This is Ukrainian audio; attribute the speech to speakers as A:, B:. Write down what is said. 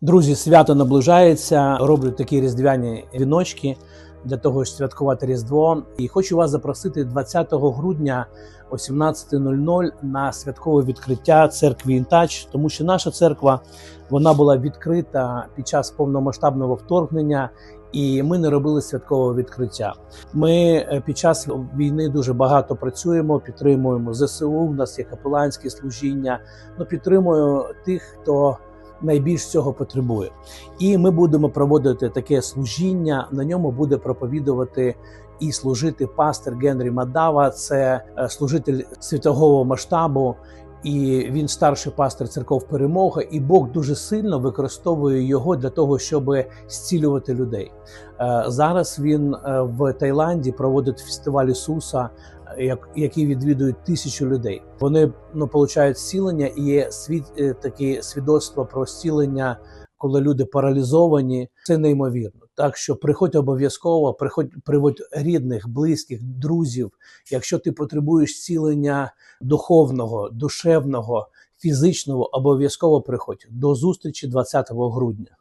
A: Друзі, свято наближається. Роблю такі різдвяні віночки для того, щоб святкувати Різдво. І хочу вас запросити 20 грудня о 17.00 на святкове відкриття церкви Інтач, тому що наша церква вона була відкрита під час повномасштабного вторгнення. І ми не робили святкового відкриття. Ми е, під час війни дуже багато працюємо, підтримуємо ЗСУ. У нас є капеланське служіння. Ну підтримую тих, хто найбільш цього потребує. І ми будемо проводити таке служіння. На ньому буде проповідувати і служити пастор Генрі Мадава. Це е, служитель світового масштабу. І він старший пастор церков перемога, і Бог дуже сильно використовує його для того, щоб зцілювати людей. Е, Зараз він е, в Таїланді проводить фестиваль Ісуса, який відвідують тисячу людей. Вони ну получають зцілення і є свід е, такі свідоцтва про зцілення, коли люди паралізовані. Це неймовірно. Так що приходь обов'язково, приходь, приводь рідних, близьких, друзів. Якщо ти потребуєш цілення духовного, душевного, фізичного, обов'язково приходь. До зустрічі 20 грудня.